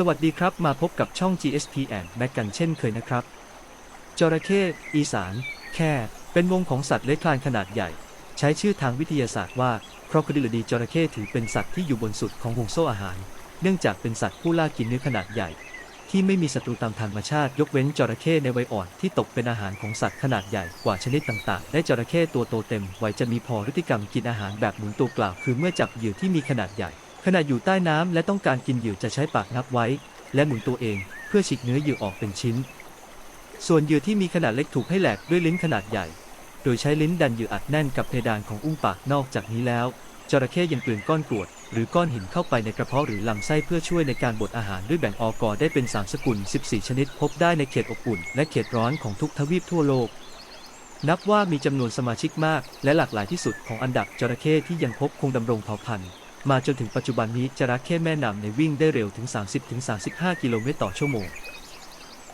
สวัสดีครับมาพบกับช่อง GSP and Mac กันเช่นเคยนะครับ จระเข้อีสาน แค่ เป็นวงของสัตว์เลื้อยคลานขนาดใหญ่ ใช้ชื่อทางวิทยาศาสตร์ว่า Crocodilidae จระเข้ถือเป็นสัตว์ที่อยู่บนสุดของห่วงโซ่อาหาร เนื่องจากเป็นสัตว์ผู้ล่ากินเนื้อขนาดใหญ่ ที่ไม่มีศัตรูตามธรรมชาติ ยกเว้นจระเข้ในวัยอ่อนที่ตกเป็นอาหารของสัตว์ขนาดใหญ่กว่าชนิดต่างๆ และจระเข้ตัวโตเต็มวัยจะมีพอพฤติกรรมกินอาหารแบบหมุนตัวกล่าวคือเมื่อจับเหยื่อที่มีขนาดใหญ่ ขณะอยู่ใต้น้ำและต้องการกินเหยื่อจะใช้ปากนับไว้ และหมุนตัวเอง เพื่อฉีกเนื้อเหยื่อออกเป็นชิ้น ส่วนเหยื่อที่มีขนาดเล็กถูกให้แหลกด้วยลิ้นขนาดใหญ่ โดยใช้ลิ้นดันเหยื่ออัดแน่นกับเพดานของอุ้งปากนอกจากนี้แล้วจระเข้ยังกลืนก้อนกรวด หรือก้อนหินเข้าไปในกระเพาะหรือลำไส้เพื่อช่วยในการบดอาหารด้วยแบ่งออกอได้เป็น3สกุล 14 ชนิด พบได้ในเขตอบอุ่น และเขตร้อนของทุกทวีปทั่วโลก นับว่ามีจำนวนสมาชิกมาก และหลากหลายที่สุดของอันดับจระเข้ที่ยังพบคงดำรงเผ่าพันธุ์ มาจนถึงปัจจุบันนี้จระเข้แม่น้ำในวิ่งได้เร็วถึง 30-35 กิโลเมตรต่อชั่วโมง